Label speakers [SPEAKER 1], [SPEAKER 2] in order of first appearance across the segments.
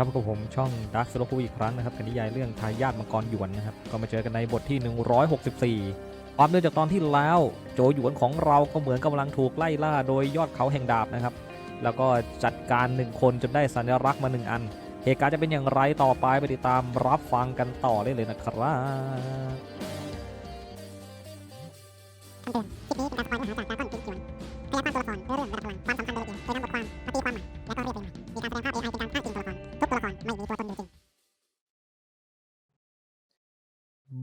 [SPEAKER 1] ครับกับผมช่องดักสโลคูอีกครั้งนะครับกับนิยายเรื่องทายาทมังกรหยวนนะครับก็มาเจอกันในบทที่ 164 ความเนื่องจากตอนที่แล้ว โจหยวนของเราก็เหมือนกำลังถูกไล่ล่าโดยยอดเขาแห่งดาบนะครับ แล้วก็จัดการหนึ่งคนจนได้สัญลักษณ์มาหนึ่งอัน เหตุการณ์จะเป็นอย่างไรต่อไปไปติดตามรับฟังกันต่อได้เลยนะครับ
[SPEAKER 2] คำเตือนคลิปนี้เป็นการสปอยเนื้อหาจากดราก้อนเป็นจวนพยากรณ์ตัวละครเนื้อเรื่องระดับพลังความสำคัญโดยละเอียดโดยนำบทความ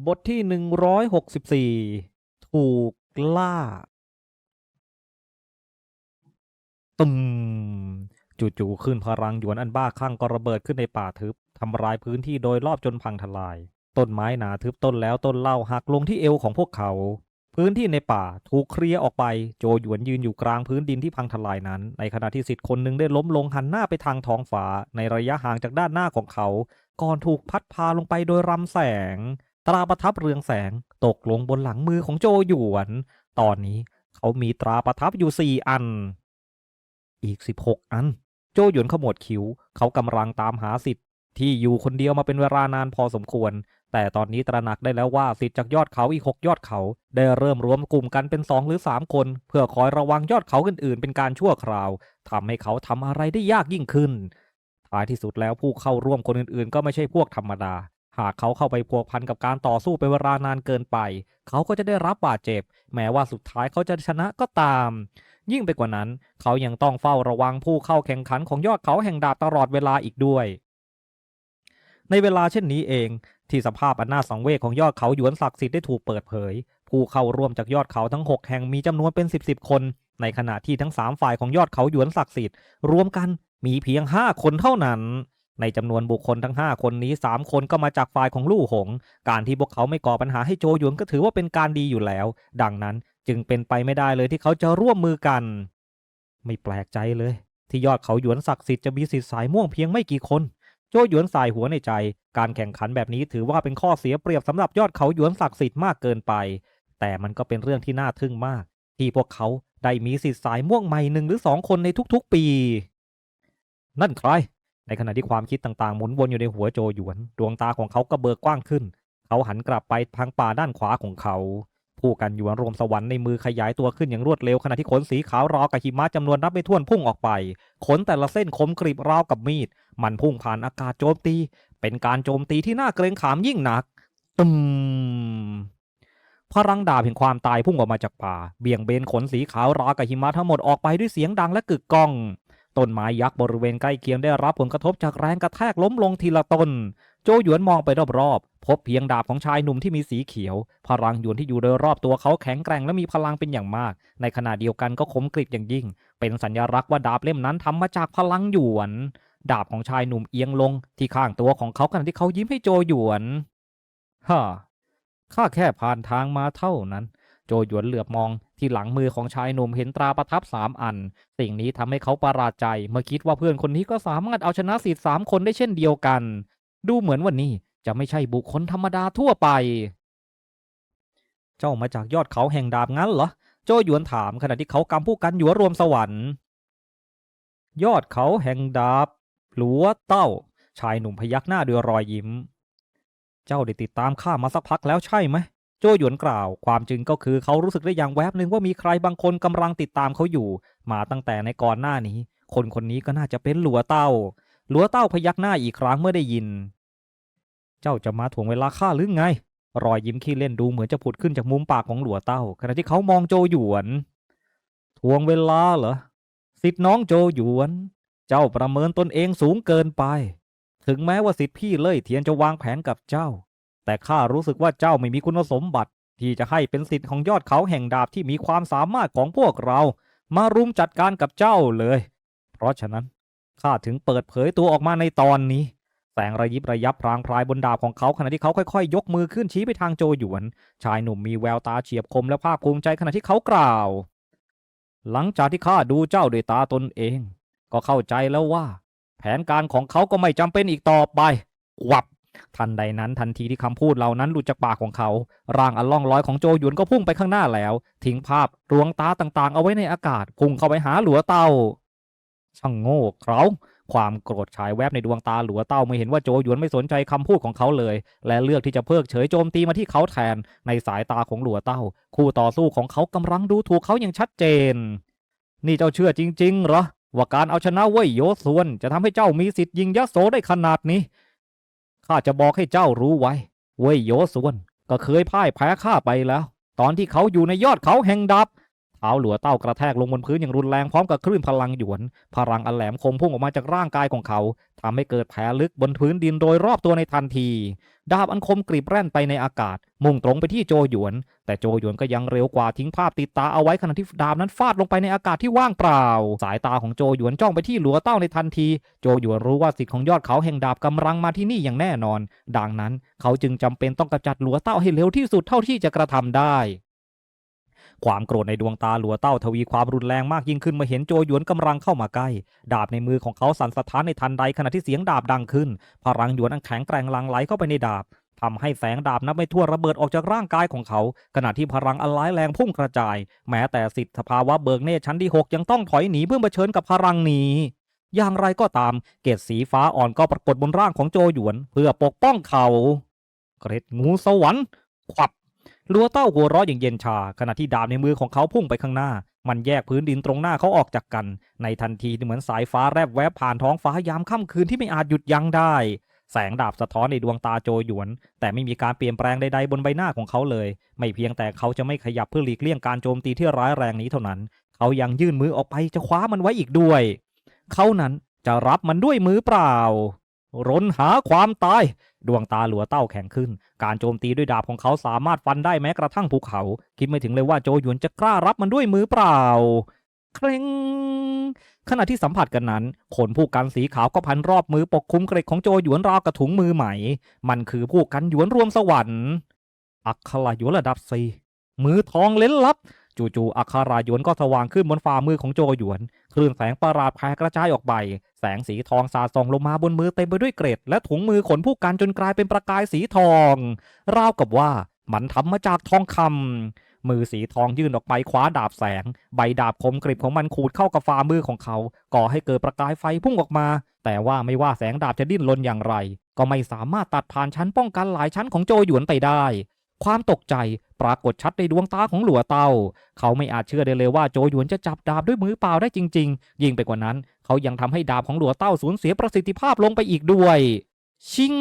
[SPEAKER 2] บท
[SPEAKER 1] ที่ 164 ถูกล่าตุมจู่ๆขึ้นพลังหยวนอันบ้าคลั่งก็ระเบิดขึ้นในป่าทึบทำลายพื้นที่โดยรอบจนพังทลาย ต้นไม้หนาทึบต้นแล้วต้นเล่าหักลงที่เอวของพวกเขา พื้นที่ในป่าถูกเคลียร์ออกไป โจหยวนยืนอยู่กลางพื้นดินที่พังทลายนั้น ในขณะที่สิทธิ์คนหนึ่งได้ล้มลงหันหน้าไปทางท้องฟ้าในระยะห่างจากด้านหน้าของเขา ก่อนถูกพัดพาลงไปโดยรำแสง ตราประทับเรืองแสงตกลงบนหลังมือของโจหยวน ตอนนี้เขามีตราประทับอยู่สี่อัน อีกสิบหกอัน โจหยวนขมวดคิ้ว เขากำลังตามหาสิทธิ์ที่อยู่คนเดียวมาเป็นเวลานานพอสมควร แต่ตอนนี้ตระหนักได้แล้วว่าสิทธิ์จากยอดเขาอีกหกยอดเขา ได้เริ่มรวมกลุ่มกันเป็นสองหรือสามคน เพื่อคอยระวังยอดเขาอื่นๆ เป็นการชั่วคราวทำให้เขาทำอะไรได้ยากยิ่งขึ้นท้ายที่สุดแล้วผู้เข้าร่วมคนอื่นๆ ก็ไม่ใช่พวกธรรมดา หากเขาเข้าไปพัวพันกับการต่อสู้เป็นเวลานานเกินไป เขาก็จะได้รับบาดเจ็บ แม้ว่าสุดท้ายเขาจะชนะก็ตาม ยิ่งไปกว่านั้น เขายังต้องเฝ้าระวังผู้เข้าแข่งขันของยอดเขาแห่งดาบตลอดเวลาอีกด้วย ในเวลาเช่นนี้เอง ที่สภาพอันน่าสังเวชของยอดเขาหยวนศักดิ์สิทธิ์ได้ถูกเปิดเผย ผู้เข้าร่วมจากยอดเขาทั้ง 6 แห่งมีจำนวนเป็น 10บสคน ในขณะที่ทั้ง 3 ฝ่ายของยอดเขาหยวนศักดิ์สิทธิ์รวมกันมีเพียง 5 คนเท่านั้น ในจำนวนบุคคลทั้ง 5 คนนี้ 3 คนก็มาจากฝ่ายของลู่หง การที่พวกเขาไม่ก่อปัญหาให้โจหยวนก็ถือว่าเป็นการดีอยู่แล้ว ดังนั้นจึงเป็นไปไม่ได้เลยที่เขาจะร่วมมือกัน ไม่แปลกใจเลย ที่ยอดเขาหยวนศักดิ์สิทธิ์จะมีสิทธิ์สายม่วงเพียงไม่กี่คน โจหยวนสายหัวในใจ การแข่งขันแบบนี้ถือว่าเป็นข้อเสียเปรียบสำหรับยอดเขาหยวนศักดิ์สิทธิ์มากเกินไป แต่มันก็เป็นเรื่องที่น่าทึ่งมาก ที่พวกเขาได้มีสิทธิ์สายม่วงใหม่หนึ่งหรือสองคนในทุกๆปี นั่นใคร ในขณะที่ความคิดต่างๆ หมุนวนอยู่ในหัวโจหยวน ดวงตาของเขาก็เบิกกว้างขึ้น เขาหันกลับไปทางป่าด้านขวาของเขา ผู้กันหยวนรวมสวรรค์ในมือขยายตัวขึ้นอย่างรวดเร็วขณะที่ขนสีขาวรากับหิมะจำนวนนับไม่ถ้วนพุ่งออกไป ขนแต่ละเส้นคมกริบราวกับมีด มันพุ่งผ่านอากาศโจมตี เป็นการโจมตีที่น่าเกรงขามยิ่งหนัก ตึมพลังดาบแห่งความตายพุ่งออกมาจากป่า เบี่ยงเบนขนสีขาวรากับหิมะทั้งหมดออกไปด้วยเสียงดังและกึกก้อง ต้นไม้ยักษ์บริเวณใกล้เคียงได้รับผลกระทบจากแรงกระแทกล้มลงทีละต้น โจหยวนมองไปรอบๆ พบเพียงดาบของชายหนุ่มที่มีสีเขียว พลังหยวนที่อยู่โดยรอบตัวเขาแข็งแกร่งและมีพลังเป็นอย่างมาก ในขณะเดียวกันก็คมกริบอย่างยิ่ง เป็นสัญลักษณ์ว่าดาบเล่มนั้นทำมาจากพลังหยวน ดาบของชายหนุ่มเอียงลง ที่ข้างตัวของเขาขณะที่เขายิ้มให้โจหยวนฮ่าข้าแค่ผ่านทางมาเท่านั้น โจหยวนเหลือบมองที่หลังมือของชายหนุ่มเห็นตราประทับสามอัน สิ่งนี้ทำให้เขาประหลาดใจ เมื่อคิดว่าเพื่อนคนนี้ก็สามารถเอาชนะสิทธิ์สามคนได้เช่นเดียวกัน ดูเหมือนว่านี่จะไม่ใช่บุคคลธรรมดาทั่วไป เจ้ามาจากยอดเขาแห่งดาบงั้นเหรอ โจหยวนถามขณะที่เขากำผู้กันหยัวรวมสวรรค์ ยอดเขาแห่งดาบหลัวเต้า ชายหนุ่มพยักหน้าด้วยรอยยิ้ม เจ้าได้ติดตามข้ามาสักพักแล้วใช่ไหม โจหยวนกล่าว ความจริงก็คือเขารู้สึกได้อย่างแวบหนึ่งว่ามีใครบางคนกำลังติดตามเขาอยู่ มาตั้งแต่ในก่อนหน้านี้ คนคนนี้ก็น่าจะเป็นหลัวเต้า หลัวเต้าพยักหน้าอีกครั้งเมื่อได้ยิน เจ้าจะมาถ่วงเวลาข้าหรือไง รอยยิ้มขี้เล่นดูเหมือนจะผุดขึ้นจากมุมปากของหลัวเต้า ขณะที่เขามองโจหยวนถ่วงเวลาเหรอสิทธิ์น้องโจหยวน เจ้าประเมินตนเองสูงเกินไป ถึงแม้ว่าสิทธิ์พี่เล่ยเทียนจะวางแผนกับเจ้า แต่ข้ารู้สึกว่าเจ้าไม่มีคุณสมบัติ ที่จะให้เป็นสิทธิ์ของยอดเขาแห่งดาบที่มีความสามารถของพวกเรา มารุมจัดการกับเจ้าเลย เพราะฉะนั้นข้าถึงเปิดเผยตัวออกมาในตอนนี้ แสงระยิบระยับพรางพรายบนดาบของเขาขณะที่เขาค่อยๆ ยกมือขึ้นชี้ไปทางโจหยวน ชายหนุ่มมีแววตาเฉียบคมและภาคภูมิใจขณะที่เขากล่าว หลังจากที่ข้าดูเจ้าด้วยตาตนเอง ก็เข้าใจแล้วว่า แผนการของเขาก็ไม่จำเป็นอีกต่อไปวับ ทันใดนั้นทันทีที่คำพูดเหล่านั้นหลุดจากปากของเขา ร่างอันล่องลอยของโจหยวนก็พุ่งไปข้างหน้าแล้ว ทิ้งภาพรวงตาต่างๆ เอาไว้ในอากาศ พุ่งเข้าไปหาหลัวเต้า ช่างโง่เขลาความโกรธฉายแวบในดวงตาหลัวเต้าเมื่อเห็นว่าโจหยวนไม่สนใจคำพูดของเขาเลย และเลือกที่จะเพิกเฉยโจมตีมาที่เขาแทน ในสายตาของหลัวเต้า คู่ต่อสู้ของเขากำลังดูถูกเขาอย่างชัดเจน นี่เจ้าเชื่อจริงๆเหรอว่าการเอาชนะเว่ยโยส่วน จะทำให้เจ้ามีสิทธิ์ยิงยโสได้ขนาดนี้ ข้าจะบอกให้เจ้ารู้ไว้ เว่ยโยส่วนก็เคยพ่ายแพ้ข้าไปแล้ว ตอนที่เขาอยู่ในยอดเขาแห่งดับเท้าหลัวเต้ากระแทกลงบนพื้นอย่างรุนแรงพร้อมกับคลื่นพลังหยวน พลังอันแหลมคมพุ่งออกมาจากร่างกายของเขา ทำให้เกิดแผลลึกบนพื้นดินโดยรอบตัวในทันที ดาบอันคมกรีบแร่นไปในอากาศ มุ่งตรงไปที่โจหยวน แต่โจหยวนก็ยังเร็วกว่าทิ้งภาพติดตาเอาไว้ขณะที่ดาบนั้นฟาดลงไปในอากาศที่ว่างเปล่า สายตาของโจหยวนจ้องไปที่หลัวเต้าในทันที โจหยวนรู้ว่าสิทธิ์ของยอดเขาแห่งดาบกำลังมาที่นี่อย่างแน่นอน ดังนั้นเขาจึงจำเป็นต้องกำจัดหลัวเต้าให้เร็วที่สุดเท่าที่จะกระทำได้ ความโกรธในดวงตาหลัวเต้าทวีความรุนแรงมากยิ่งขึ้นเมื่อเห็นโจหยวนกำลังเข้ามาใกล้ ดาบในมือของเขาสั่นสะท้านในทันใดขณะที่เสียงดาบดังขึ้น พลังหยวนอันแข็งแกร่งลังไหลเข้าไปในดาบทำให้แสงดาบนับไม่ถ้วนระเบิดออกจากร่างกายของเขา ขณะที่พลังอันร้ายแรงพุ่งกระจาย แม้แต่สิทธิภาวะเบิกเนตชั้นที่ 6 ยังต้องถอยหนีเพื่อเผชิญกับพลังนี้ อย่างไรก็ตาม เกศสีฟ้าอ่อนก็ปรากฏบนร่างของโจหยวน เพื่อปกป้องเขา เกร็ดงูสวรรค์ขวับ ลัวเต้าหัวราะอย่างเย็นชา ขณะที่ดาบในมือของเขาพุ่งไปข้างหน้า มันแยกพื้นดินตรงหน้าเขาออกจากกัน ในทันทีเหมือนสายฟ้าแลบแวบผ่านท้องฟ้ายามค่ำคืนที่ไม่อาจหยุดยั้งได้ แสงดาบสะท้อนในดวงตาโจหยวน แต่ไม่มีการเปลี่ยนแปลงใดๆบนใบหน้าของเขาเลย ไม่เพียงแต่เขาจะไม่ขยับเพื่อหลีกเลี่ยงการโจมตีที่ร้ายแรงนี้เท่านั้น เขายังยื่นมือออกไปจะคว้ามันไว้อีกด้วย เขานั้นจะรับมันด้วยมือเปล่า รนหาความตาย ดวงตาหลัวเต้าแข็งขึ้น การโจมตีด้วยดาบของเขาสามารถฟันได้แม้กระทั่งภูเขา คิดไม่ถึงเลยว่าโจหยวนจะกล้ารับมันด้วยมือเปล่าเคร่งขณะที่สัมผัสกันนั้น ขนผู้กันสีขาวก็พันรอบมือปกคลุมเกร็ดของโจหยวนราวกระถุงมือใหม่ มันคือผู้กันหยวนรวมสวรรค์ อัคราหยวนระดับสี่มือทองเล้นลับ จู่ๆอัคราหยวนก็สว่างขึ้นบนฝ่ามือของโจหยวน คลื่นแสงประหลาดแผ่กระจายออกไป แสงสีทองสาดส่องลงมาบนมือเต็มไปด้วยเกร็ด และถุงมือขนผู้กันจนกลายเป็นประกายสีทอง ราวกับว่ามันทำมาจากทองคำมือสีทองยื่นออกไปคว้าดาบแสง ใบดาบคมกริบของมันขูดเข้ากับฝ่ามือของเขา ก่อให้เกิดประกายไฟพุ่งออกมา แต่ว่าไม่ว่าแสงดาบจะดิ้นรนอย่างไร ก็ไม่สามารถตัดผ่านชั้นป้องกันหลายชั้นของโจหยวนไปได้ ความตกใจปรากฏชัดในดวงตาของหลัวเตา เขาไม่อาจเชื่อได้เลยว่าโจหยวนจะจับดาบด้วยมือเปล่าได้จริง ๆ ยิ่งไปกว่านั้น เขายังทำให้ดาบของหลัวเต้าสูญเสียประสิทธิภาพลงไปอีกด้วย ชิง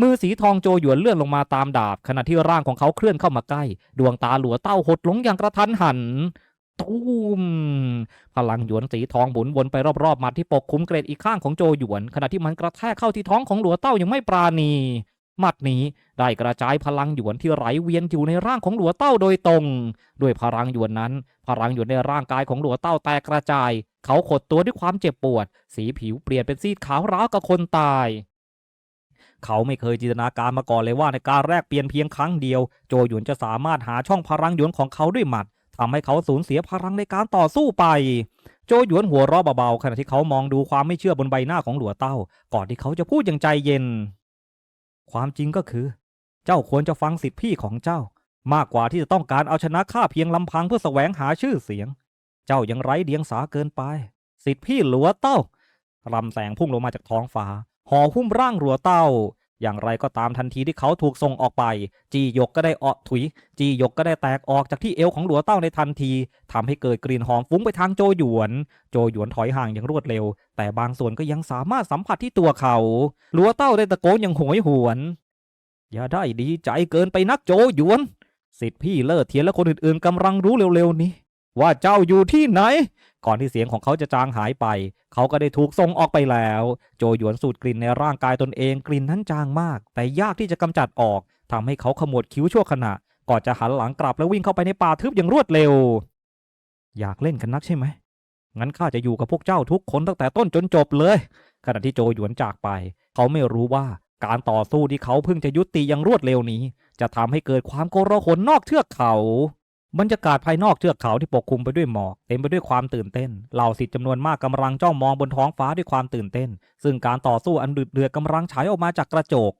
[SPEAKER 1] มือสีทองโจหยวนเลื่อนลงมาตามดาบ ขณะที่ร่างของเขาเคลื่อนเข้ามาใกล้ ดวงตาหลัวเต้าหดลงอย่างกระทันหันตูมพลังหยวนสีทองหมุนวนไปรอบๆหมัดที่ปกคลุมเกรดอีกข้างของโจหยวน ขณะที่มันกระแทกเข้าที่ท้องของหลัวเต้ายังไม่ปราณี หมัดนี้ได้กระจายพลังหยวนที่ไหลเวียนอยู่ในร่างของหลัวเต้าโดยตรง ด้วยพลังหยวนนั้น พลังหยวนในร่างกายของหลัวเต้าแตกกระจาย เขาขดตัวด้วยความเจ็บปวด สีผิวเปลี่ยนเป็นซีดขาวร้าวกับคนตายเขาไม่เคยจินตนาการมาก่อนเลยว่าในการแรกเปลี่ยนเพียงครั้งเดียว โจหยวนจะสามารถหาช่องพลังหยวนของเขาด้วยหมัดทำให้เขาสูญเสียพลังในการต่อสู้ไป โจหยวนหัวเราะเบาๆขณะที่เขามองดูความไม่เชื่อบนใบหน้าของหลัวเต้า ก่อนที่เขาจะพูดอย่างใจเย็น ความจริงก็คือ เจ้าควรจะฟังสิทธิพี่ของเจ้า มากกว่าที่จะต้องการเอาชนะข้าเพียงลำพังเพื่อแสวงหาชื่อเสียง เจ้ายังไร้เดียงสาเกินไป สิทธิพี่หลัวเต้ารำแสงพุ่งลงมาจากท้องฟ้าห่อหุ้มร่างหลัวเต้า อย่างไรก็ตามทันทีที่เขาถูกส่งออกไป จีหยกก็ได้ออถุย จีหยกก็ได้แตกออกจากที่เอวของหลัวเต้าในทันทีทำให้เกิดกลิ่นหอมฟุ้งไปทางโจหยวน โจหยวนถอยห่างอย่างรวดเร็ว แต่บางส่วนก็ยังสามารถสัมผัสที่ตัวเขา หลัวเต้าได้ตะโกนอย่างโหยหวน อย่าได้ดีใจเกินไปนักโจหยวนสิทธิพี่เลิศเทียนและคนอื่นๆกำลังรู้เร็วๆนี้ ว่าเจ้าอยู่ที่ไหน ก่อนที่เสียงของเขาจะจางหายไป เขาก็ได้ถูกส่งออกไปแล้ว โจหยวนสูดกลิ่นในร่างกายตนเองกลิ่นนั้นจางมาก แต่ยากที่จะกำจัดออกทำให้เขาขมวดคิ้วชั่วขณะ ก่อนจะหันหลังกลับแล้ววิ่งเข้าไปในป่าทึบอย่างรวดเร็ว อยากเล่นกันนักใช่ไหมงั้นข้าจะอยู่กับพวกเจ้าทุกคนตั้งแต่ต้นจนจบเลย ขณะที่โจหยวนจากไป เขาไม่รู้ว่าการต่อสู้ที่เขาเพิ่งจะยุติอย่างรวดเร็วนี้ จะทำให้เกิดความโกลาหลนอกเทือกเขา บรรยากาศภายนอกเทือกเขาที่ปกคลุมไปด้วยหมอกเต็มไปด้วยความตื่นเต้น เหล่าสิทธิ์จำนวนมากกำลังจ้องมองบนท้องฟ้าด้วยความตื่นเต้น ซึ่งการต่อสู้อันดุเดือดกำลังฉายออกมาจากกระจก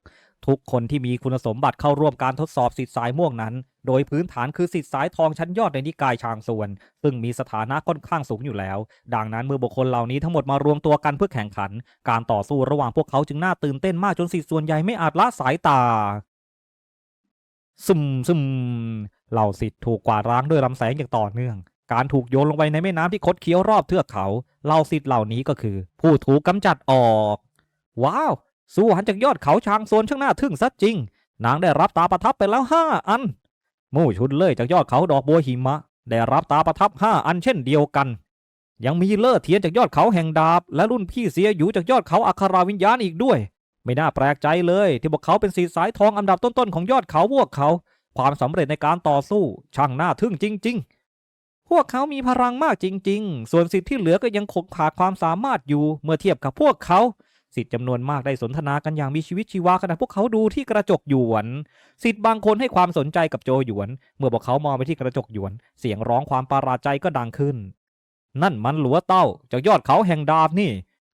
[SPEAKER 1] ทุกคนที่มีคุณสมบัติเข้าร่วมการทดสอบสิทธิ์สายม่วงนั้น โดยพื้นฐานคือสิทธิ์สายทองชั้นยอดในนิกายชางส่วน ซึ่งมีสถานะค่อนข้างสูงอยู่แล้ว ดังนั้นเมื่อบุคคลเหล่านี้ทั้งหมดมารวมตัวกันเพื่อแข่งขัน การต่อสู้ระหว่างพวกเขาจึงน่าตื่นเต้นมากจนสิทธิ์ส่วนใหญ่ไม่อาจละสายตา ซึมซึมเหล่าสิทธิ์ถูกกวาดร้างด้วยลำแสงอย่างต่อเนื่อง การถูกโยนลงไปในแม่น้ำที่คดเคี้ยวรอบเทือกเขาเหล่าสิทธิ์เหล่านี้ก็คือ ผู้ถูกกำจัดออก ว้าว สู้หันจากยอดเขาช้างโซนช่างน่าทึ่งซะจริง นางได้รับตาประทับไปแล้วห้าอัน มู่ชุนเล่ยจากยอดเขาดอกบัวหิมะ ได้รับตาประทับห้าอันเช่นเดียวกัน ยังมีเล่อเทียนจากยอดเขาแห่งดาบ และรุ่นพี่เสียอยู่จากยอดเขาอัคราวิญญาณอีกด้วย ไม่น่าแปลกใจเลย ที่พวกเขาเป็นสีสายทองอันดับต้นๆของยอดเขาพวกเขา ความสำเร็จในการต่อสู้ช่างน่าทึ่งจริง ๆ พวกเขามีพลังมากจริง ๆ ส่วนสิทธิ์ที่เหลือก็ยังคงขาดความสามารถอยู่เมื่อเทียบกับพวกเขาสิทธิ์จำนวนมากได้สนทนากันอย่างมีชีวิตชีวาขณะพวกเขาดูที่กระจกหยวน สิทธิ์บางคนให้ความสนใจกับโจหยวน เมื่อพวกเขามองไปที่กระจกหยวน เสียงร้องความประหลาดใจก็ดังขึ้น นั่นมันหลัวเต้าจากยอดเขาแห่งดาบนี่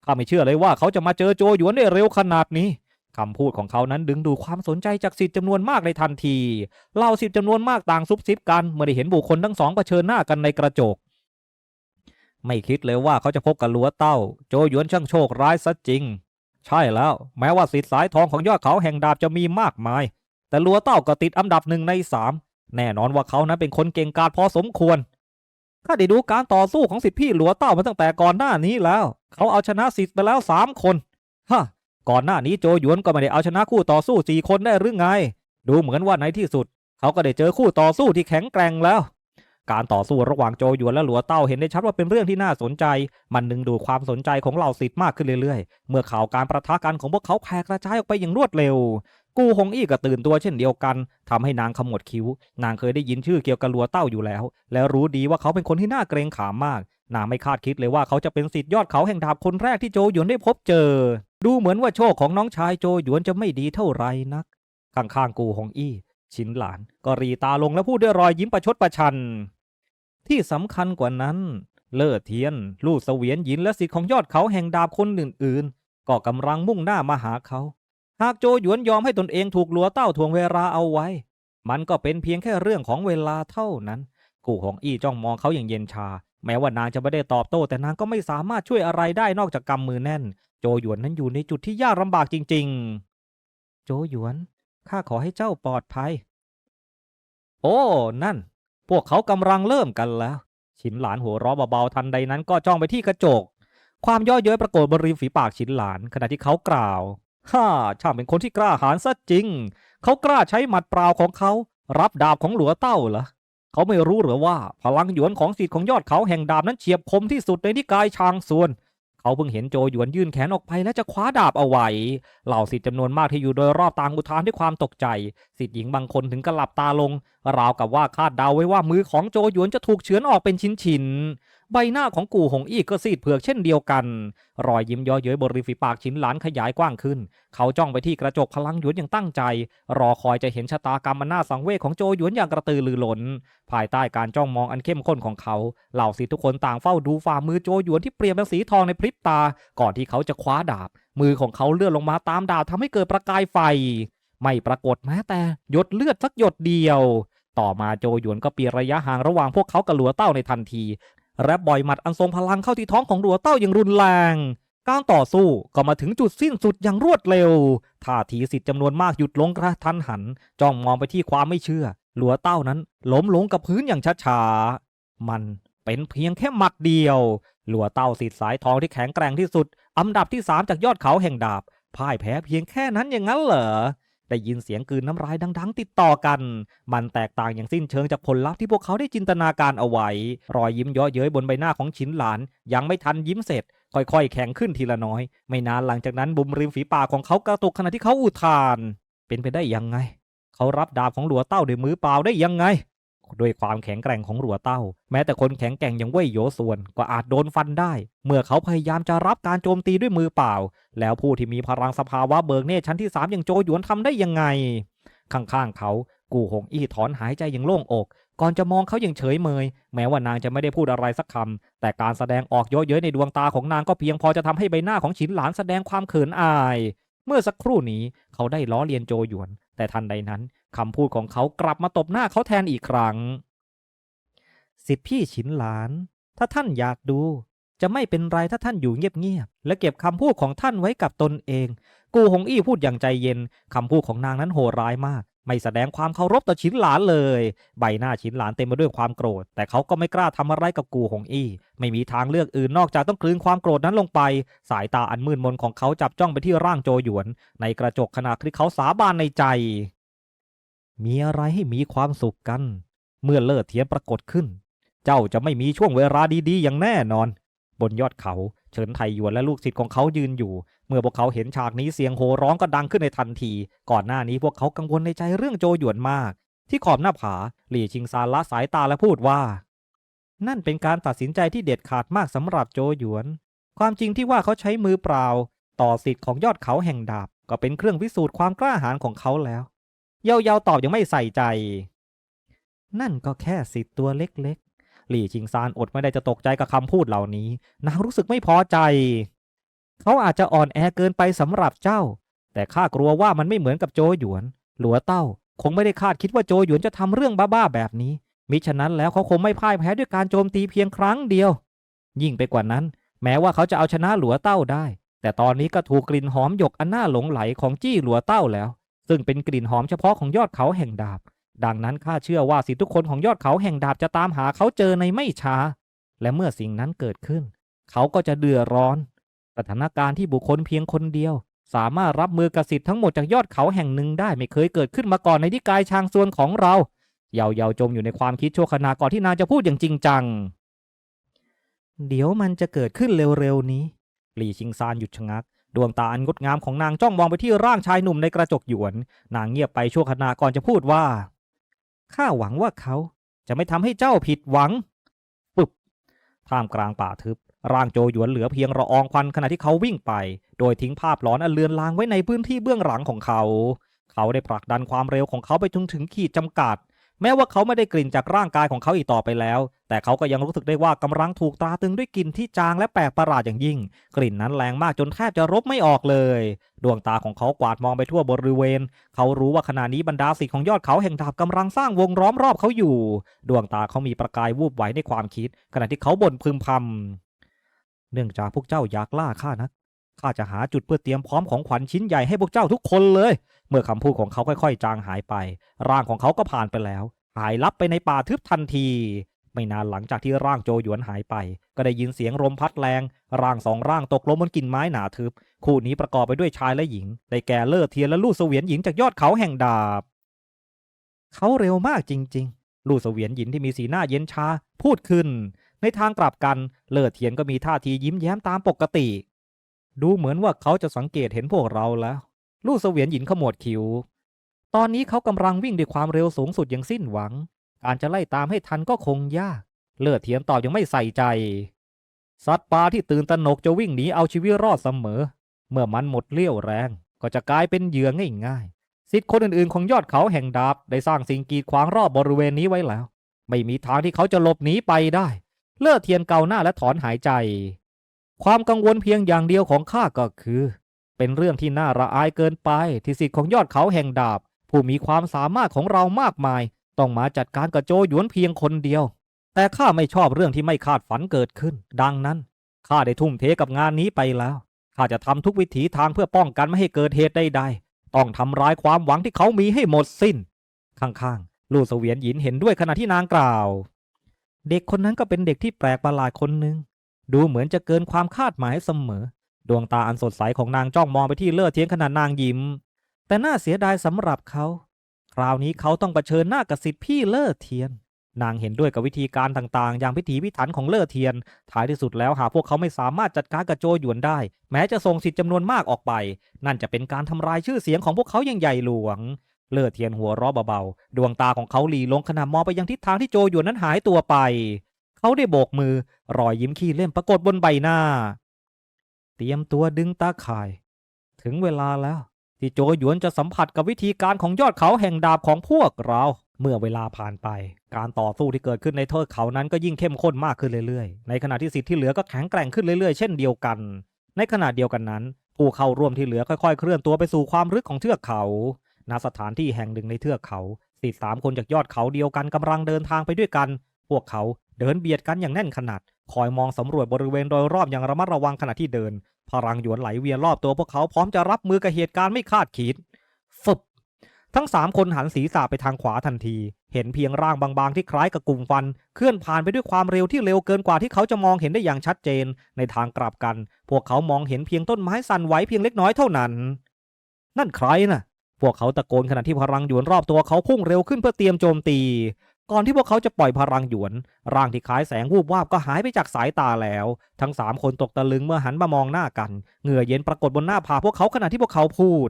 [SPEAKER 1] ข้าไม่เชื่อเลยว่าเขาจะมาเจอโจหยวนได้เร็วขนาดนี้คำพูดของเขานั้นดึงดูดความสนใจจากสิทธิ์จำนวนมากในทันทีเหล่าสิทธิ์จำนวนมากต่างซุบซิบกันเมื่อได้เห็นบุคคลทั้งสองเผชิญหน้ากันในกระจก ไม่คิดเลยว่าเขาจะพบกับลัวเต้า โจหยวนช่างโชคร้ายซะจริง ใช่แล้ว แม้ว่าสิทธิ์สายทองของยอดเขาแห่งดาบจะมีมากมาย แต่ลัวเต้าก็ติดอันดับหนึ่งในสามแน่นอนว่าเขานั้นเป็นคนเก่งกาจพอสมควร ข้าได้ดูการต่อสู้ของสิทธิพี่หลัวเต้ามาตั้งแต่ก่อนหน้านี้แล้ว เขาเอาชนะสิทธิ์ไปแล้วสามคนฮะก่อนหน้านี้โจหยวนก็ไม่ได้เอาชนะคู่ต่อสู้สี่คนได้หรือไง ดูเหมือนว่าในที่สุด เขาก็ได้เจอคู่ต่อสู้ที่แข็งแกร่งแล้วการต่อสู้ระหว่างโจหยวนและหลัวเต้าเห็นได้ชัดว่าเป็นเรื่องที่น่าสนใจ มันดึงดูดความสนใจของเหล่าสิทธิ์มากขึ้นเรื่อยๆ เมื่อข่าวการประทะกันของพวกเขาแพร่กระจายออกไปอย่างรวดเร็ว กูหงอี้ก็ตื่นตัวเช่นเดียวกันทำให้นางขมวดคิ้ว นางเคยได้ยินชื่อเกี่ยวกับลัวเต้าอยู่แล้ว และรู้ดีว่าเขาเป็นคนที่น่าเกรงขามมาก นางไม่คาดคิดเลยว่าเขาจะเป็นสิทธิ์ยอดเขาแห่งดาบคนแรกที่โจหยวนได้พบเจอ ดูเหมือนว่าโชคของน้องชายโจหยวนจะไม่ดีเท่าไหร่นัก ข้างๆกูหงอี้ ชินหลานก็รีตาลงและพูดด้วยรอยยิ้มประชดประชัน ที่สำคัญกว่านั้น เล่อเทียน ลูกเสวียนหยินและสิทธิ์ของยอดเขาแห่งดาบคนอื่น ๆ ก็กำลังมุ่งหน้ามาหาเขา หากโจหยวนยอมให้ตนเองถูกหลัวเต้าทวงเวลาเอาไว้ มันก็เป็นเพียงแค่เรื่องของเวลาเท่านั้น กูหงอี้จ้องมองเขาอย่างเย็นชา แม้ว่านางจะไม่ได้ตอบโต้ แต่นางก็ไม่สามารถช่วยอะไรได้นอกจากกำมือแน่น โจหยวนนั้นอยู่ในจุดที่ยากลำบากจริง ๆ โจหยวน ข้าขอให้เจ้าปลอดภัย โอ้ นั่น พวกเขากำลังเริ่มกันแล้วชินหลานหัวเราะเบาๆทันใดนั้นก็จ้องไปที่กระจก ความย่อเย้ยปรากฏบนริมฝีปากชินหลาน ขณะที่เขากล่าว ฮ่าช่างเป็นคนที่กล้าหาญซะจริง เขากล้าใช้หมัดเปล่าของเขา รับดาบของหลัวเต้าเหรอเขาไม่รู้หรือว่าพลังหยวนของสิทธิ์ของยอดเขาแห่งดาบนั้นเฉียบคมที่สุดในนิกายชางส่วน เขาเพิ่งเห็นโจหยวนยื่นแขนออกไปและจะคว้าดาบเอาไว้ เหล่าสิทธิ์จำนวนมากที่อยู่โดยรอบต่างอุทานด้วยความตกใจ สิทธิ์หญิงบางคนถึงกับหลับตาลง ราวกับว่าคาดเดาไว้ว่ามือของโจหยวนจะถูกเฉือนออกเป็นชิ้นๆ ใบหน้าของกู่หงอี้ก็ซีดเผือกเช่นเดียวกัน รอยยิ้มย่อเย้ยบนริฝีปากชิ้นหลานขยายกว้างขึ้น เขาจ้องไปที่กระจกพลังหยวนอย่างตั้งใจ รอคอยจะเห็นชะตากรรมอันน่าสังเวชของโจหยวนอย่างกระตือรือร้น ภายใต้การจ้องมองอันเข้มข้นของเขา เหล่าสิทธิ์ทุกคนต่างเฝ้าดูฝ่ามือโจหยวนที่เปลี่ยนเป็นสีทองในพริบตา ก่อนที่เขาจะคว้าดาบ มือของเขาเลื่อนลงมาตามดาบทำให้เกิดประกายไฟ ไม่ปรากฏแม้แต่หยดเลือดสักหยดเดียวต่อมาโจหยวนก็เปลี่ยนระยะห่างระหว่างพวกเขากับหลัวเต้าในทันที และบ่อยหมัดอันทรงพลังเข้าที่ท้องของหลัวเต้าอย่างรุนแรงการต่อสู้ก็มาถึงจุดสิ้นสุดอย่างรวดเร็วท่าทีสิทธิ์จำนวนมากหยุดลงกระทันหัน จ้องมองไปที่ความไม่เชื่อ หลัวเต้านั้นล้มลงกับพื้นอย่างช้าๆ มันเป็นเพียงแค่หมัดเดียว หลัวเต้าสิทธิ์สายทองที่แข็งแกร่งที่สุด อันดับที่สามจากยอดเขาแห่งดาบพ่ายแพ้เพียงแค่นั้นอย่างนั้นเหรอ ได้ยินเสียงกืนน้ำลายดัง ๆ ติดต่อกัน มันแตกต่างอย่างสิ้นเชิงจากผลลัพธ์ที่พวกเขาได้จินตนาการเอาไว้ รอยยิ้มเย่อเย้ยบนใบหน้าของฉินหลาน ยังไม่ทันยิ้มเสร็จ ค่อยๆ แข็งขึ้นทีละน้อย ไม่นานหลังจากนั้นบุมริมฝีปากของเขากระตุกขณะที่เขาอุทาน เป็นไปได้ยังไง เขารับดาบของหลัวเต้าด้วยมือเปล่าได้ยังไง ด้วยความแข็งแกร่งของหลัวเต้า แม้แต่คนแข็งแกร่งอย่างเว่ยโยส่วนก็อาจโดนฟันได้ เมื่อเขาพยายามจะรับการโจมตีด้วยมือเปล่า แล้วผู้ที่มีพลังสภาวะเบิกเนตชั้นที่สามอย่างโจหยวนทำได้ยังไง ข้างๆเขากูหงอี้ถอนหายใจอย่างโล่งอก ก่อนจะมองเขาอย่างเฉยเมย แม้ว่านางจะไม่ได้พูดอะไรสักคำแต่การแสดงออกเยอะเย้ยในดวงตาของนางก็เพียงพอจะทำให้ใบหน้าของฉินหลานแสดงความเขินอาย เมื่อสักครู่นี้เขาได้ล้อเลียนโจหยวน แต่ทันใดนั้น คำพูดของเขากลับมาตบหน้าเขาแทนอีกครั้ง สิทธิพี่ฉินหลาน ถ้าท่านอยากดู จะไม่เป็นไรถ้าท่านอยู่เงียบๆและเก็บคำพูดของท่านไว้กับตนเอง กูหงอี้พูดอย่างใจเย็นคำพูดของนางนั้นโหดร้ายมาก ไม่แสดงความเคารพต่อฉินหลานเลย ใบหน้าฉินหลานเต็มไปด้วยความโกรธ แต่เขาก็ไม่กล้าทำอะไรกับกูหงอี้ ไม่มีทางเลือกอื่นนอกจากต้องกลืนความโกรธนั้นลงไป สายตาอันมืดมนของเขาจับจ้องไปที่ร่างโจหยวน ในกระจกขณะที่เขาสาบานในใจ มีอะไรให้มีความสุขกัน เมื่อเลิศเทียนปรากฏขึ้น เจ้าจะไม่มีช่วงเวลาดีๆ อย่างแน่นอน บนยอดเขาเฉินไทหยวนและลูกศิษย์ของเขายืนอยู่ เมื่อพวกเขาเห็นฉากนี้เสียงโห่ร้องก็ดังขึ้นในทันที ก่อนหน้านี้พวกเขากังวลในใจเรื่องโจหยวนมาก ที่ขอบหน้าผาหลี่ชิงซานละสายตาและพูดว่า นั่นเป็นการตัดสินใจที่เด็ดขาดมากสำหรับโจหยวน ความจริงที่ว่าเขาใช้มือเปล่า ต่อสิทธิ์ของยอดเขาแห่งดาบก็เป็นเครื่องพิสูจน์ความกล้าหาญของเขาแล้ว เยาเยาๆตอบยังไม่ใส่ใจ นั่นก็แค่สิทธิ์ตัวเล็กๆ หลี่ชิงซานอดไม่ได้จะตกใจกับคำพูดเหล่านี้นางรู้สึกไม่พอใจ เขาอาจจะอ่อนแอเกินไปสำหรับเจ้า แต่ข้ากลัวว่ามันไม่เหมือนกับโจหยวน หลัวเต้า คงไม่ได้คาดคิดว่าโจหยวนจะทำเรื่องบ้าๆแบบนี้ มิฉะนั้นแล้วเขาคงไม่พ่ายแพ้ด้วยการโจมตีเพียงครั้งเดียว ยิ่งไปกว่านั้น แม้ว่าเขาจะเอาชนะหลัวเต้าได้ แต่ตอนนี้ก็ถูกกลิ่นหอมหยกอันน่าหลงไหลของจี้หลัวเต้าแล้ว ซึ่งเป็นกลิ่นหอมเฉพาะของยอดเขาแห่งดาบ ดังนั้นข้าเชื่อว่าสิทธิทุกคนของยอดเขาแห่งดาบจะตามหาเขาเจอในไม่ช้า และเมื่อสิ่งนั้นเกิดขึ้น เขาก็จะเดือดร้อน สถานการณ์ที่บุคคลเพียงคนเดียว สามารถรับมือกับสิทธิ์ทั้งหมดจากยอดเขาแห่งหนึ่งได้ไม่เคยเกิดขึ้นมาก่อนในนิกายชางซวนของเราเยาเยาๆจมอยู่ในความคิดชั่วขณะก่อนที่นางจะพูดอย่างจริงจัง เดี๋ยวมันจะเกิดขึ้นเร็วๆนี้ หลี่ชิงซานหยุดชะงัก ดวงตาอันงดงามของนางจ้องมองไปที่ร่างชายหนุ่มในกระจกหยวน นางเงียบไปชั่วขณะก่อนจะพูดว่า ข้าหวังว่าเขาจะไม่ทำให้เจ้าผิดหวังปึ๊บท่ามกลางป่าทึบ ร่างโจหยวนเหลือเพียงระอองควันขณะที่เขาวิ่งไป โดยทิ้งภาพหลอนอันเลือนลางไว้ในพื้นที่เบื้องหลังของเขา เขาได้ผลักดันความเร็วของเขาไปจนถึงขีดจำกัด แม้ว่าเขาไม่ได้กลิ่นจากร่างกายของเขาอีกต่อไปแล้ว แต่เขาก็ยังรู้สึกได้ว่ากำลังถูกตาตึงด้วยกลิ่นที่จางและแปลกประหลาดอย่างยิ่ง กลิ่นนั้นแรงมากจนแทบจะรบไม่ออกเลย ดวงตาของเขากวาดมองไปทั่วบริเวณ เขารู้ว่าขณะนี้บรรดาศิษย์ของยอดเขาแห่งดาบกำลังสร้างวงล้อมรอบเขาอยู่ ดวงตาเขามีประกายวูบไหวในความคิด ขณะที่เขาบ่นพึมพำเนื่องจากพวกเจ้าอยากล่าข้านะข้าจะหาจุดเพื่อเตรียมพร้อมของขวัญชิ้นใหญ่ให้พวกเจ้าทุกคนเลย เมื่อคำพูดของเขาค่อย ๆ จางหายไป ร่างของเขาก็ผ่านไปแล้ว หายลับไปในป่าทึบทันที ไม่นานหลังจากที่ร่างโจหยวนหายไป ก็ได้ยินเสียงลมพัดแรง ร่างสองร่างตกลงบนกิ่งไม้หนาทึบ คู่นี้ประกอบไปด้วยชายและหญิง ได้แก่เลิศเทียนและลู่เสวียนหญิงจากยอดเขาแห่งดาบ เขาเร็วมากจริง ๆ ลู่เสวียนหญิงที่มีสีหน้าเย็นชา พูดขึ้น ในทางกลับกัน เลิศเทียนก็มีท่าทียิ้มแย้มตามปกติ ดูเหมือนว่าเขาจะสังเกตเห็นพวกเราแล้ว ลู่เสวียนหญิงขมวดคิ้ว ตอนนี้เขากำลังวิ่งด้วยความเร็วสูงสุดอย่างสิ้นหวัง การจะไล่ตามให้ทันก็คงยาก เลิศเทียนตอบยังไม่ใส่ใจ สัตว์ป่าที่ตื่นตระหนกจะวิ่งหนีเอาชีวิตรอดเสมอ เมื่อมันหมดเลี้ยวแรง ก็จะกลายเป็นเหยื่อง่ายๆสิทธิ์คนอื่นๆของยอดเขาแห่งดาบได้สร้างสิ่งกีดขวางรอบบริเวณนี้ไว้แล้ว ไม่มีทางที่เขาจะหลบหนีไปได้ เลิศเทียนเกาหน้าและถอนหายใจ ความกังวลเพียงอย่างเดียวของข้าก็คือ เป็นเรื่องที่น่าระอายเกินไปที่สิทธิ์ของยอดเขาแห่งดาบผู้มีความสามารถของเรามากมาย ต้องมาจัดการกับโจหยวนเพียงคนเดียว แต่ข้าไม่ชอบเรื่องที่ไม่คาดฝันเกิดขึ้น ดังนั้นข้าได้ทุ่มเทกับงานนี้ไปแล้วข้าจะทำทุกวิถีทางเพื่อป้องกันไม่ให้เกิดเหตุใดๆต้องทำร้ายความหวังที่เขามีให้หมดสิ้น ข้างๆ ลูกเสวียนหญินเห็นด้วยขณะที่นางกล่าว เด็กคนนั้นก็เป็นเด็กที่แปลกประหลาดคนหนึ่งดูเหมือนจะเกินความคาดหมายเสมอ ดวงตาอันสดใสของนางจ้องมองไปที่เลิศเทียนขณะนางยิ้ม แต่น่าเสียดายสำหรับเขา คราวนี้เขาต้องเผชิญหน้ากับสิทธิพี่เลิศเทียน นางเห็นด้วยกับวิธีการต่างๆ อย่างพิถีพิถันของเลิศเทียน ท้ายที่สุดแล้วหากพวกเขาไม่สามารถจัดการกับโจหยวนได้ แม้จะส่งสิทธิ์จำนวนมากออกไป นั่นจะเป็นการทำลายชื่อเสียงของพวกเขาอย่างใหญ่หลวง เลิศเทียนหัวเราะเบาๆ ดวงตาของเขาหลีลงขณะมองไปยังทิศทางที่โจหยวนนั้นหายตัวไป เขาได้โบกมือ รอยยิ้มขี้เล่นปรากฏบนใบหน้า เตรียมตัวดึงตาข่าย ถึงเวลาแล้ว ที่โจหยวนจะสัมผัสกับวิธีการของยอดเขาแห่งดาบของพวกเรา เมื่อเวลาผ่านไป การต่อสู้ที่เกิดขึ้นในเทิดเขานั้นก็ยิ่งเข้มข้นมากขึ้นเรื่อยๆ ในขณะที่สิทธิ์ที่เหลือก็แข็งแกร่งขึ้นเรื่อยๆ เช่นเดียวกัน ในขณะเดียวกันนั้น ผู้เข้าร่วมที่เหลือค่อยๆ เคลื่อนตัวไปสู่ความลึกของเทือกเขา ณ สถานที่แห่งหนึ่งในเทือกเขาสิทธิ์สามคนจากยอดเขาเดียวกันกำลังเดินทางไปด้วยกัน พวกเขาเดินเบียดกันอย่างแน่นขนาด คอยมองสำรวจบริเวณโดยรอบอย่างระมัดระวังขณะที่เดิน พลังหยวนไหลเวียนรอบตัวพวกเขาพร้อมจะรับมือกับเหตุการณ์ไม่คาดคิดฟึบทั้งสามคนหันศีรษะไปทางขวาทันที เห็นเพียงร่างบางๆที่คล้ายกับกลุ่มฟัน เคลื่อนผ่านไปด้วยความเร็วที่เร็วเกินกว่าที่เขาจะมองเห็นได้อย่างชัดเจน ในทางกลับกัน พวกเขามองเห็นเพียงต้นไม้สั่นไหวเพียงเล็กน้อยเท่านั้น นั่นใครน่ะ พวกเขาตะโกนขณะที่พลังหยวนรอบตัวเขาพุ่งเร็วขึ้นเพื่อเตรียมโจมตี ก่อนที่พวกเขาจะปล่อยพลังหยวน ร่างที่คล้ายแสงวูบวาบก็หายไปจากสายตาแล้ว ทั้งสามคนตกตะลึงเมื่อหันมามองหน้ากัน เหงื่อเย็นปรากฏบนหน้าผากพวกเขาขณะที่พวกเขาพูด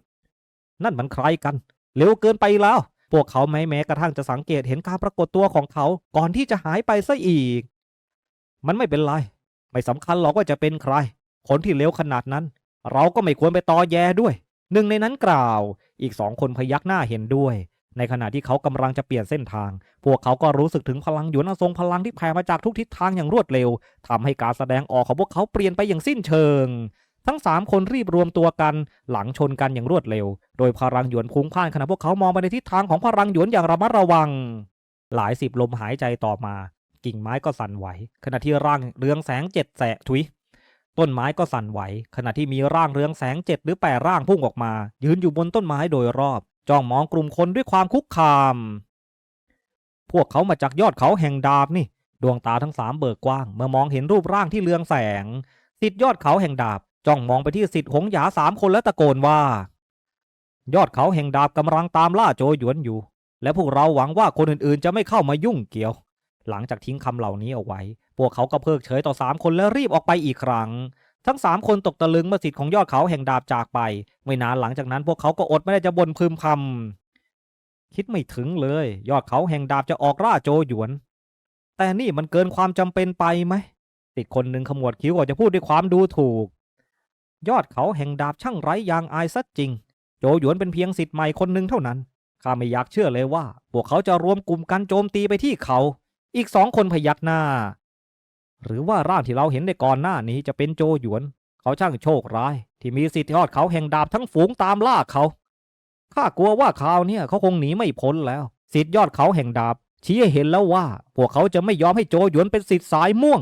[SPEAKER 1] นั่นมันใครกัน เร็วเกินไปแล้ว พวกเขาไม่แม้กระทั่งจะสังเกตเห็นการปรากฏตัวของเขา ก่อนที่จะหายไปซะอีก มันไม่เป็นไร ไม่สำคัญหรอกว่าจะเป็นใคร คนที่เร็วขนาดนั้น เราก็ไม่ควรไปตอแยด้วย หนึ่งในนั้นกล่าว อีกสองคนพยักหน้าเห็นด้วย ในขณะที่เขากำลังจะเปลี่ยนเส้นทาง พวกเขาก็รู้สึกถึงพลังหยวนอันทรงพลังที่แผ่มาจากทุกทิศทางอย่างรวดเร็วทำให้การแสดงออกของพวกเขาเปลี่ยนไปอย่างสิ้นเชิง ทั้งสามคนรีบรวมตัวกันหลังชนกันอย่างรวดเร็ว โดยพลังหยวนพุ่งพ่านขณะพวกเขามองไปในทิศทางของพลังหยวนอย่างระมัดระวัง หลายสิบลมหายใจต่อมา กิ่งไม้ก็สั่นไหว ขณะที่ร่างเรืองแสงเจ็ดแสะทุยต้นไม้ก็สั่นไหว ขณะที่มีร่างเรืองแสงเจ็ดหรือแปดร่างพุ่งออกมา ยืนอยู่บนต้นไม้โดยรอบ จ้องมองกลุ่มคนด้วยความคุกคาม พวกเขามาจากยอดเขาแห่งดาบนี่ ดวงตาทั้งสามเบิกกว้าง เมื่อมองเห็นรูปร่างที่เรืองแสงสิทธิยอดเขาแห่งดาบ จ้องมองไปที่สิทธิหงหยาสามคนแล้วตะโกนว่า ยอดเขาแห่งดาบกำลังตามล่าโจหยวนอยู่ และพวกเราหวังว่าคนอื่นๆ จะไม่เข้ามายุ่งเกี่ยว หลังจากทิ้งคำเหล่านี้เอาไว้ พวกเขาก็เพิกเฉยต่อสามคนและรีบออกไปอีกครั้ง ทั้งสามคนตกตะลึงเมื่อสิทธิ์ของยอดเขาแห่งดาบจากไป ไม่นานหลังจากนั้นพวกเขาก็อดไม่ได้จะบ่นพึมพำคิดไม่ถึงเลย ยอดเขาแห่งดาบจะออกล่าโจหยวน แต่นี่มันเกินความจำเป็นไปไหมติดคนหนึ่งขมวดคิ้วออกจะพูดด้วยความดูถูก ยอดเขาแห่งดาบช่างไร้ยางอายซะจริง โจหยวนเป็นเพียงสิทธิ์ใหม่คนหนึ่งเท่านั้นข้าไม่อยากเชื่อเลยว่า พวกเขาจะรวมกลุ่มกันโจมตีไปที่เขา อีกสองคนพยักหน้า หรือว่าร่างที่เราเห็นในก่อนหน้านี้จะเป็นโจหยวน เขาช่างโชคร้าย ที่มีสิทธิยอดเขาแห่งดาบทั้งฝูงตามล่าเขาข้ากลัวว่าคราวเนี้ยเขาคงหนีไม่พ้นแล้ว สิทธิยอดเขาแห่งดาบ ชี้ให้เห็นแล้วว่า พวกเขาจะไม่ยอมให้โจหยวนเป็นสิทธิสายม่วง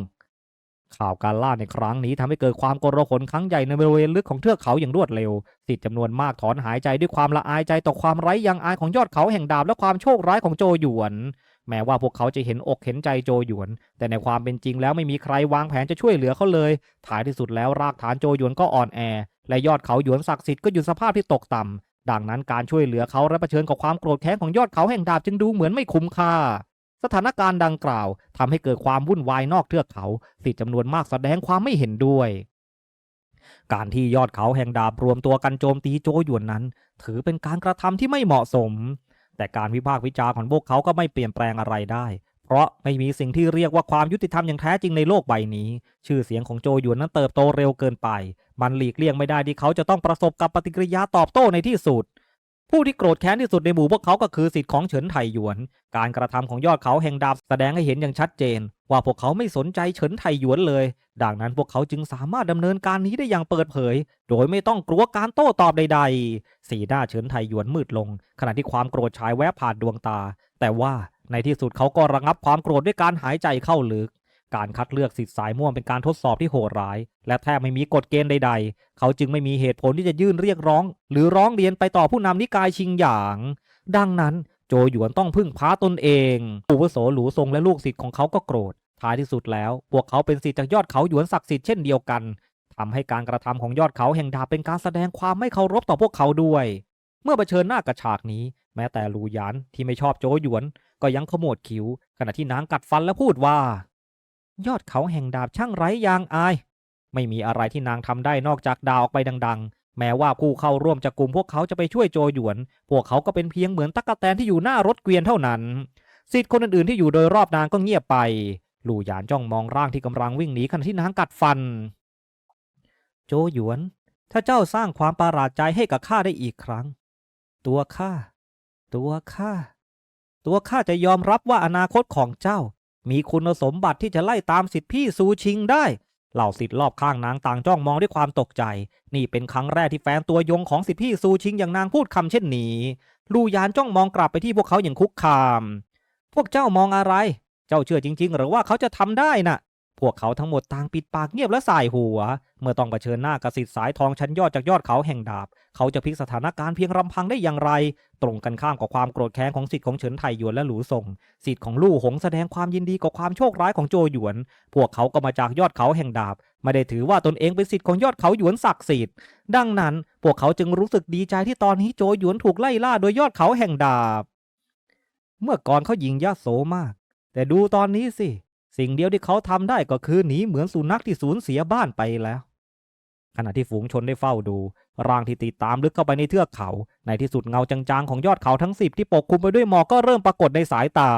[SPEAKER 1] ข่าวการล่าในครั้งนี้ทำให้เกิดความโกรธขนครั้งใหญ่ในบริเวณลึกของเทือกเขาอย่างรวดเร็ว สิทธิจำนวนมากถอนหายใจด้วยความละอายใจต่อความไร้ยางอายของยอดเขาแห่งดาบและความโชคร้ายของโจหยวน แม้ว่าพวกเขาจะเห็นอกเห็นใจโจหยวน แต่ในความเป็นจริงแล้วไม่มีใครวางแผนจะช่วยเหลือเขาเลย ท้ายที่สุดแล้วรากฐานโจหยวนก็อ่อนแอ และยอดเขาหยวนศักดิ์สิทธิ์ก็อยู่สภาพที่ตกต่ำ ดังนั้นการช่วยเหลือเขาและเผชิญกับความโกรธแค้นของยอดเขาแห่งดาบจึงดูเหมือนไม่คุ้มค่า สถานการณ์ดังกล่าวทำให้เกิดความวุ่นวายนอกเทือกเขาสิทธิ์จำนวนมากแสดงความไม่เห็นด้วยการที่ยอดเขาแห่งดาบรวมตัวกันโจมตีโจหยวนนั้น ถือเป็นการกระทำที่ไม่เหมาะสม แต่การวิพากษ์วิจารณ์ของพวกเขาก็ไม่เปลี่ยนแปลงอะไรได้ เพราะไม่มีสิ่งที่เรียกว่าความยุติธรรมอย่างแท้จริงในโลกใบนี้ ชื่อเสียงของโจหยวนนั้นเติบโตเร็วเกินไป มันหลีกเลี่ยงไม่ได้ที่เขาจะต้องประสบกับปฏิกิริยาตอบโต้ในที่สุด ผู้ที่โกรธแค้นที่สุดในหมู่พวกเขาก็คือสิทธิ์ของเฉินไถหยวน การกระทำของยอดเขาแห่งดาบแสดงให้เห็นอย่างชัดเจน ว่าพวกเขาไม่สนใจเฉินไถหยวนเลย ดังนั้นพวกเขาจึงสามารถดำเนินการนี้ได้อย่างเปิดเผย โดยไม่ต้องกลัวการโต้ตอบใด ๆ สีหน้าเฉินไถหยวนมืดลง ขณะที่ความโกรธฉายแวบผ่านดวงตา แต่ว่าในที่สุดเขาก็ระงับความโกรธด้วยการหายใจเข้าลึก การคัดเลือกสิทธิ์สายม่วงเป็นการทดสอบที่โหดร้าย และแทบไม่มีกฎเกณฑ์ใด ๆ เขาจึงไม่มีเหตุผลที่จะยื่นเรียกร้อง หรือร้องเรียนไปต่อผู้นำนิกายชิงหยาง ดังนั้นโจหยวนต้องพึ่งพาตนเองอุปโสหลูทรงและลูกศิษย์ของเขาก็โกรธ ท้ายที่สุดแล้ว พวกเขาเป็นศิษย์จากยอดเขาหยวนศักดิ์สิทธิ์เช่นเดียวกันทำให้การกระทำของยอดเขาแห่งดาบเป็นการแสดงความไม่เคารพต่อพวกเขาด้วย เมื่อเผชิญหน้ากับฉากนี้ แม้แต่ลูหยานที่ไม่ชอบโจหยวน ก็ยังขมวดคิ้ว ขณะที่นางกัดฟันและพูดว่า ยอดเขาแห่งดาบช่างไร้ยางอาย ไม่มีอะไรที่นางทำได้นอกจากด่าออกไปดัง ๆ แม้ว่าผู้เข้าร่วมจากกลุ่มพวกเขาจะไปช่วยโจหยวน พวกเขาก็เป็นเพียงเหมือนตั๊กแตนที่อยู่หน้ารถเกวียนเท่านั้นสิทธิ์คนอื่นๆที่อยู่โดยรอบนางก็เงียบไป ลู่หยานจ้องมองร่างที่กำลังวิ่งหนีขณะที่นางกัดฟัน โจหยวน ถ้าเจ้าสร้างความประหลาดใจให้กับข้าได้อีกครั้ง ตัวข้าตัวข้าตัวข้าจะยอมรับว่าอนาคตของเจ้า มีคุณสมบัติที่จะไล่ตามสิทธิพี่ซูชิงได้ เหล่าสิทธิ์รอบข้างนางต่างจ้องมองด้วยความตกใจ นี่เป็นครั้งแรกที่แฟนตัวยงของสิทธิพี่ซูชิงอย่างนางพูดคำเช่นนี้ลูยานจ้องมองกลับไปที่พวกเขาอย่างคุกคาม พวกเจ้ามองอะไร เจ้าเชื่อจริง ๆ หรือว่าเขาจะทำได้น่ะ วกเขาทั้งหมดต่างปิดปากเงียบและสายหัว เมื่อต้องเผชิญหน้ากับสิทธิ์สายทองชั้นยอดจากยอดเขาแห่งดาบ เขาจะพลิกสถานการณ์เพียงลำพังได้อย่างไร ตรงกันข้ามกับความโกรธแค้นของสิทธิ์ของเฉินไทหยวนและหลูส่งสิทธิ์ของลู่หงแสดงความยินดีกับความโชคร้ายของโจหยวน พวกเขาก็มาจากยอดเขาแห่งดาบไม่ได้ถือว่าตนเองเป็นสิทธิ์ของยอดเขาหยวนศักดิ์สิทธิ์ดังนั้นพวกเขาจึงรู้สึกดีใจที่ตอนนี้โจหยวนถูกไล่ล่าโดยยอดเขาแห่งดาบ เมื่อก่อนเขายิงยโสมาก แต่ดูตอนนี้สิ สิ่งเดียวที่เขาทำได้ก็คือหนีเหมือนสุนัขที่สูญเสียบ้านไปแล้ว ขณะที่ฝูงชนได้เฝ้าดู ร่างที่ติดตามลึกเข้าไปในเทือกเขา ในที่สุดเงาจางๆของยอดเขาทั้งสิบที่ปกคลุมไปด้วยหมอกก็เริ่มปรากฏในสายตา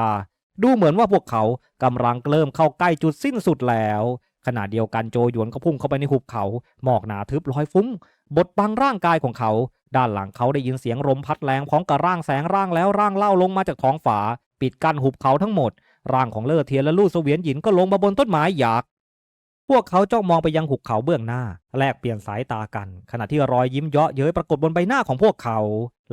[SPEAKER 1] ดูเหมือนว่าพวกเขากำลังเริ่มเข้าใกล้จุดสิ้นสุดแล้ว ขณะเดียวกันโจหยวนก็พุ่งเข้าไปในหุบเขา หมอกหนาทึบลอยฟุ้ง บดบังร่างกายของเขา ด้านหลังเขาได้ยินเสียงลมพัดแรงพร้อมกับร่างแสงร่างแล้วร่างเล่าลงมาจากท้องฝาปิดกั้นหุบเขาทั้งหมด ร่างของเล่อเทียนและลู่เสวียนหยินก็ลงมาบนต้นไม้หยักพวกเขาจ้องมองไปยังหุบเขาเบื้องหน้า แลกเปลี่ยนสายตากัน ขณะที่รอยยิ้มเยาะเย้ยปรากฏบนใบหน้าของพวกเขา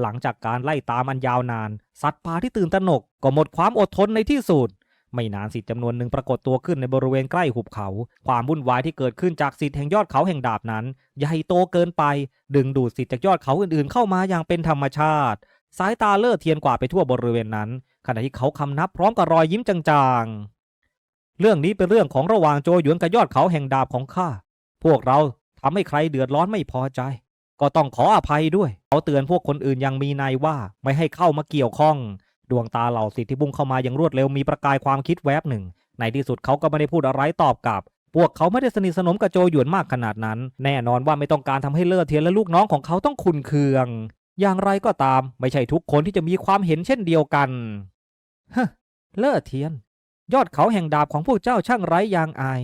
[SPEAKER 1] หลังจากการไล่ตามอันยาวนาน สัตว์ป่าที่ตื่นตระหนกก็หมดความอดทนในที่สุดไม่นานสิทธิ์จำนวนหนึ่งปรากฏตัวขึ้นในบริเวณใกล้หุบเขา ความวุ่นวายที่เกิดขึ้นจากสิทธิ์แห่งยอดเขาแห่งดาบนั้น ใหญ่โตเกินไป ดึงดูดสิทธิ์จากยอดเขาอื่นๆ เข้ามาอย่างเป็นธรรมชาติ สายตาเลิศเทียนกว่าไปทั่วบริเวณนั้น ขณะที่เขาคำนับพร้อมกับรอยยิ้มจางๆ เรื่องนี้เป็นเรื่องของระหว่างโจหยวนกับยอดเขาแห่งดาบของข้า พวกเราทำให้ใครเดือดร้อนไม่พอใจ ก็ต้องขออภัยด้วย เขาเตือนพวกคนอื่นยังมีนายว่าไม่ให้เข้ามาเกี่ยวข้อง ดวงตาเหล่าสิทธิบุ้งเข้ามาอย่างรวดเร็วมีประกายความคิดแวบหนึ่ง ในที่สุดเขาก็ไม่ได้พูดอะไรตอบกลับ พวกเขาไม่ได้สนิทสนมกับโจหยวนมากขนาดนั้น แน่นอนว่าไม่ต้องการทำให้เลิศเทียนและลูกน้องของเขาต้องขุนเคือง อย่างไรก็ตามไม่ใช่ทุกคนที่จะมีความเห็นเช่นเดียวกันฮะเลิศเทียน ยอดเขาแห่งดาบของพวกเจ้าช่างไร้ยางอาย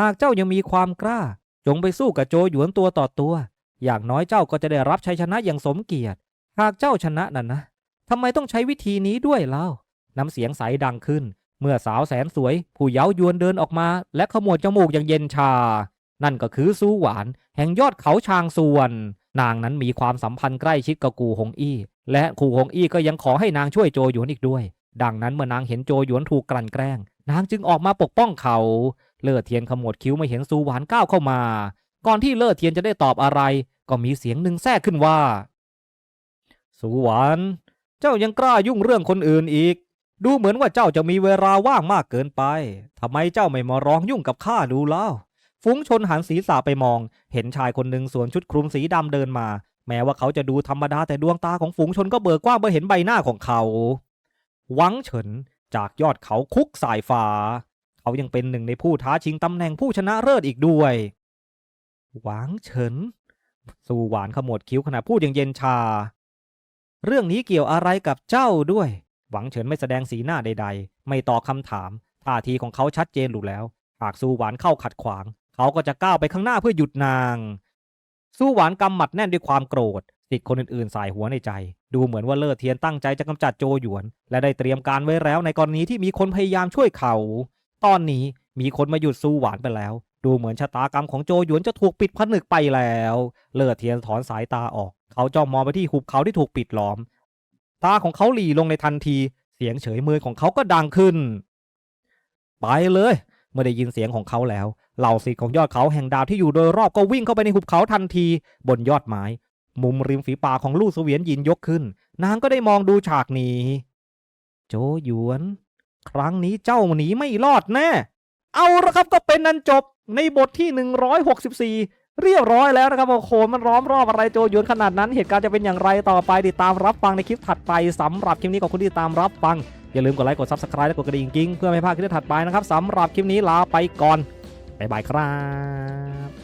[SPEAKER 1] หากเจ้ายังมีความกล้า จงไปสู้กับโจหยวนตัวต่อตัว อย่างน้อยเจ้าก็จะได้รับชัยชนะอย่างสมเกียรติ หากเจ้าชนะนั่นนะทำไมต้องใช้วิธีนี้ด้วยเล่าน้ำเสียงใสดังขึ้น เมื่อสาวแสนสวย ผู้เย้ายวนเดินออกมา และขมวดจมูกอย่างเย็นชา นั่นก็คือซูหวาน แห่งยอดเขาชางส่วน นางนั้นมีความสัมพันธ์ใกล้ชิดกับกูหงอี้ และกูหงอี้ก็ยังขอให้นางช่วยโจหยวนอีกด้วย ดังนั้นเมื่อนางเห็นโจหยวนถูกกลั่นแกล้ง นางจึงออกมาปกป้องเขา เลิศเทียนขมวดคิ้วไม่เห็นซูหวานก้าวเข้ามา ก่อนที่เลิศเทียนจะได้ตอบอะไร ก็มีเสียงหนึ่งแทรกขึ้นว่า ซูหวานเจ้ายังกล้ายุ่งเรื่องคนอื่นอีก ดูเหมือนว่าเจ้าจะมีเวลาว่างมากเกินไปทำไมเจ้าไม่มาร้องยุ่งกับข้าดูเล่า ฟุ้งชนหันศีรษะไปมอง เห็นชายคนหนึ่งสวมชุดคลุมสีดำเดินมา แม้ว่าเขาจะดูธรรมดาแต่ดวงตาของฝูงชนก็เบิกกว้างเมื่อเห็นใบหน้าของเขา หวังเฉินจากยอดเขาคุกสายฟ้า เขายังเป็นหนึ่งในผู้ท้าชิงตำแหน่งผู้ชนะเลิศอีกด้วย หวังเฉิน สู่หวานขมวดคิ้วขณะพูดอย่างเย็นชา เรื่องนี้เกี่ยวอะไรกับเจ้าด้วย หวังเฉินไม่แสดงสีหน้าใด ๆ ไม่ตอบคำถามท่าทีของเขาชัดเจนอยู่แล้ว หากสู้หวานเข้าขัดขวาง เขาก็จะก้าวไปข้างหน้าเพื่อหยุดนาง สู้หวานกำหมัดแน่นด้วยความโกรธสิทธิ์คนอื่นๆสายหัวในใจ ดูเหมือนว่าเลิศเทียนตั้งใจจะกำจัดโจหยวน และได้เตรียมการไว้แล้วในกรณีที่มีคนพยายามช่วยเขา ตอนนี้มีคนมาหยุดสู้หวานไปแล้ว ดูเหมือนชะตากรรมของโจหยวนจะถูกปิดผนึกไปแล้ว เลิศเทียนถอนสายตาออก เขาจ้องมองไปที่หุบเขาที่ถูกปิดล้อม ตาของเขาหลีลงในทันที เสียงเฉยเมยของเขาก็ดังขึ้น ไปเลย เมื่อได้ยินเสียงของเขาแล้วเหล่าศิษย์ของยอดเขาแห่งดาวที่อยู่โดยรอบก็วิ่งเข้าไปในหุบเขาทันที บนยอดไม้ มุมริมฝีปากของลู่เสวียนยินยกขึ้น นางก็ได้มองดูฉากนี้ โจหยวน ครั้งนี้เจ้าหนีไม่รอดแน่ เอาละครับก็เป็นนันจบในบทที่ 164เรียบร้อยแล้วนะครับโอ้โหมันร้อมรอบอะไรโจหยวนขนาดนั้น เหตุการณ์จะเป็นอย่างไรต่อไปติดตามรับฟังในคลิปถัดไปสำหรับคลิปนี้ขอบคุณที่ติดตามรับฟัง อย่าลืมกดไลค์กด Subscribe และกดกระดิ่งกิ้งเพื่อไม่พลาดคลิปถัดไปนะครับสำหรับคลิปนี้ลาไปก่อนบ๊ายบายครับ